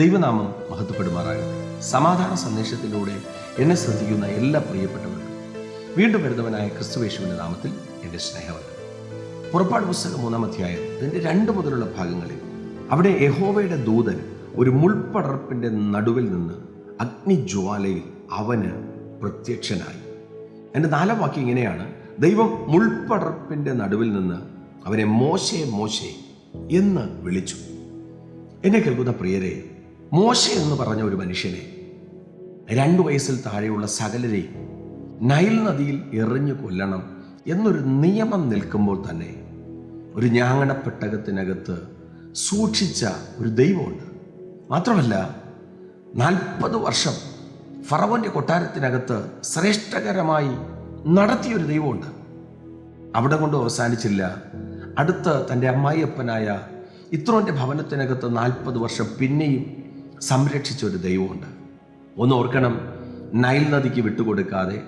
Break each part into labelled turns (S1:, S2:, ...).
S1: ദൈവനാമം മഹത്വപ്പെടുമാറാകട്ടെ. സമാധാന സന്ദേശത്തിലൂടെ എന്നെ ശ്രദ്ധിക്കുന്ന എല്ലാ പ്രിയപ്പെട്ടവർക്കും വീണ്ടും വരുന്നവനായ ക്രിസ്തുവേശുവിന്റെ നാമത്തിൽ എന്റെ സ്നേഹമുണ്ട് പുറപ്പാട് പുസ്തകം മൂന്നാം അധ്യായം ഇതിന്റെ രണ്ട് മുതലുള്ള ഭാഗങ്ങളിൽ അവിടെ യഹോവയുടെ ദൂതൻ ഒരു മുൾപ്പടർപ്പിന്റെ നടുവിൽ നിന്ന് അഗ്നിജ്വാലയിൽ അവന് പ്രത്യക്ഷനായി. എന്റെ നാലാം വാക്യം ഇങ്ങനെയാണ്. ദൈവം മുൾപ്പടർപ്പിന്റെ നടുവിൽ നിന്ന് അവനെ മോശേ മോശേ എന്ന് വിളിച്ചു. എന്നെ കേൾക്കുന്ന പ്രിയരെ മോശ എന്ന് പറഞ്ഞ ഒരു മനുഷ്യനെ രണ്ടു വയസ്സിൽ താഴെയുള്ള സകലരെയും നൈൽ നദിയിൽ എറിഞ്ഞു കൊല്ലണം എന്നൊരു നിയമം നിൽക്കുമ്പോൾ തന്നെ ഒരു ഞാങ്ങണപ്പെട്ടകത്തിനകത്ത് സൂക്ഷിച്ച ഒരു ദൈവമുണ്ട്. മാത്രമല്ല നാൽപ്പത് വർഷം ഫറവന്റെ കൊട്ടാരത്തിനകത്ത് ശ്രേഷ്ഠകരമായി നടത്തിയൊരു ദൈവമുണ്ട്. അവിടെ കൊണ്ട് അവസാനിച്ചില്ല. അടുത്ത് തന്റെ അമ്മായിയപ്പനായ ഇത്രോന്റെ ഭവനത്തിനകത്ത് നാൽപ്പത് വർഷം പിന്നെയും സംരക്ഷിച്ച ഒരു ദൈവമുണ്ട്. ഒന്ന് ഓർക്കണം നൈൽ നദിക്ക് വിട്ടുകൊടുക്കാതെ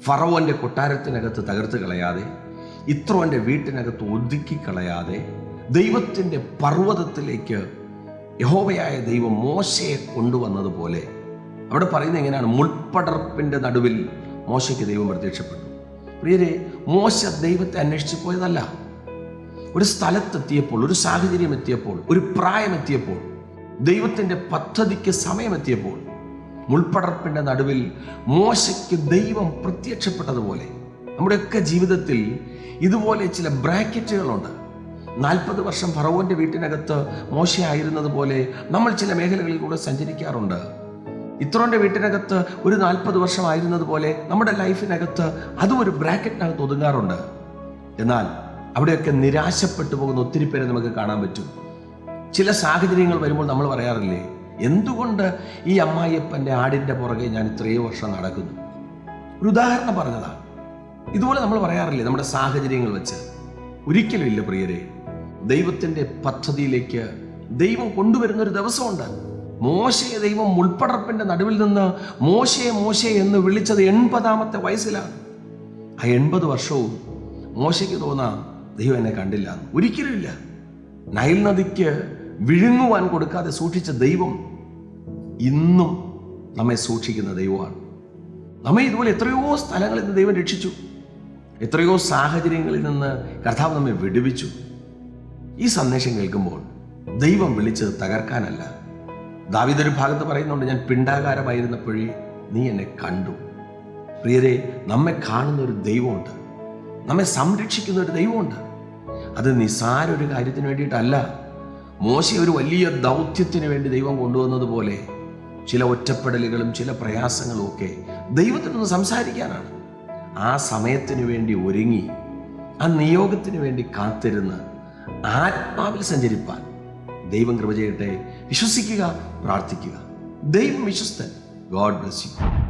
S1: ഫറവോന്റെ കൊട്ടാരത്തിനകത്ത് തകർത്ത് കളയാതെ ഇത്രോന്റെ വീട്ടിനകത്ത് ഒതുക്കി കളയാതെ ദൈവത്തിന്റെ പർവതത്തിലേക്ക് യഹോവയായ ദൈവം മോശയെ കൊണ്ടുവന്നതുപോലെ അവിടെ പറയുന്നത് എങ്ങനെയാണ്? മുൾപ്പടർപ്പിന്റെ നടുവിൽ മോശയ്ക്ക് ദൈവം പ്രത്യക്ഷപ്പെട്ടു. പ്രിയരെ മോശ ദൈവത്തെ അന്വേഷിച്ചു പോയതല്ല. ഒരു സ്ഥലത്തെത്തിയപ്പോൾ ഒരു സാഹചര്യം എത്തിയപ്പോൾ ഒരു പ്രായം എത്തിയപ്പോൾ ദൈവത്തിന്റെ പദ്ധതിക്ക് സമയമെത്തിയപ്പോൾ മുൾപ്പടർപ്പിന്റെ നടുവിൽ മോശയ്ക്ക് ദൈവം പ്രത്യക്ഷപ്പെട്ടതുപോലെ നമ്മുടെയൊക്കെ ജീവിതത്തിൽ ഇതുപോലെ ചില ബ്രാക്കറ്റുകളുണ്ട്. നാൽപ്പത് വർഷം ഫറവോന്റെ വീട്ടിനകത്ത് മോശയായിരുന്നത് പോലെ നമ്മൾ ചില മേഖലകളിൽ കൂടെ സഞ്ചരിക്കാറുണ്ട്. ഇത്രോന്റെ വീട്ടിനകത്ത് ഒരു നാൽപ്പത് വർഷമായിരുന്നത് പോലെ നമ്മുടെ ലൈഫിനകത്ത് അതും ഒരു ബ്രാക്കറ്റിനകത്ത് ഒതുങ്ങാറുണ്ട്. എന്നാൽ അവിടെയൊക്കെ നിരാശപ്പെട്ടു പോകുന്ന ഒത്തിരി പേരെ നമുക്ക് കാണാൻ പറ്റും. ചില സാഹചര്യങ്ങൾ വരുമ്പോൾ നമ്മൾ പറയാറില്ലേ എന്തുകൊണ്ട് ഈ അമ്മായിയപ്പന്റെ ആടിന്റെ പുറകെ ഞാൻ ഇത്രയും വർഷം നടക്കുന്നു? ഒരു ഉദാഹരണം പറഞ്ഞതാണ്. ഇതുപോലെ നമ്മൾ പറയാറില്ലേ നമ്മുടെ സാഹചര്യങ്ങൾ വെച്ച്. ഒരിക്കലും ഇല്ല പ്രിയരെ ദൈവത്തിന്റെ പദ്ധതിയിലേക്ക് ദൈവം കൊണ്ടുവരുന്ന ഒരു ദിവസമുണ്ട്. മോശയെ ദൈവം മുൾപ്പടർപ്പിന്റെ നടുവിൽ നിന്ന് മോശയെ മോശയെ എന്ന് വിളിച്ചത് എൺപതാമത്തെ വയസ്സിലാണ്. ആ എൺപത് വർഷവും മോശയ്ക്ക് തോന്നാം ദൈവം എന്നെ കണ്ടില്ല ഒരിക്കലും ഇല്ല. നൈൽ നദിക്ക് വിഴുങ്ങുവാൻ കൊടുക്കാതെ സൂക്ഷിച്ച ദൈവം ഇന്നും നമ്മെ സൂക്ഷിക്കുന്ന ദൈവമാണ്. നമ്മെ ഇതുപോലെ എത്രയോ സ്ഥലങ്ങളിൽ നിന്ന് ദൈവം രക്ഷിച്ചു. എത്രയോ സാഹചര്യങ്ങളിൽ നിന്ന് കർത്താവ് നമ്മെ വിടുവിച്ചു. ഈ സന്ദേശം കേൾക്കുമ്പോൾ ദൈവം വിളിച്ചത് തകർക്കാനല്ല. ദാവിദൊരു ഭാഗത്ത് പറയുന്നുണ്ട് ഞാൻ പിണ്ടാകാരമായിരുന്നപ്പോഴേ നീ എന്നെ കണ്ടു. പ്രിയരെ നമ്മെ കാണുന്ന ഒരു ദൈവമുണ്ട്. നമ്മെ സംരക്ഷിക്കുന്ന ഒരു ദൈവമുണ്ട്. അത് നിസാര ഒരു കാര്യത്തിന് വേണ്ടിയിട്ടല്ല. മോശ ഒരു വലിയ ദൗത്യത്തിന് വേണ്ടി ദൈവം കൊണ്ടുവന്നതുപോലെ ചില ഒറ്റപ്പെടലുകളും ചില പ്രയാസങ്ങളും ഒക്കെ ദൈവത്തിനൊന്ന് സംസാരിക്കാനാണ്. ആ സമയത്തിന് വേണ്ടി ഒരുങ്ങി ആ നിയോഗത്തിന് വേണ്ടി കാത്തിരുന്ന് ആത്മാവിൽ സഞ്ചരിപ്പാൻ ദൈവം കൃപ ചെയ്യട്ടെ. വിശ്വസിക്കുക പ്രാർത്ഥിക്കുക. ദൈവം വിശ്വസ്തൻ. God bless you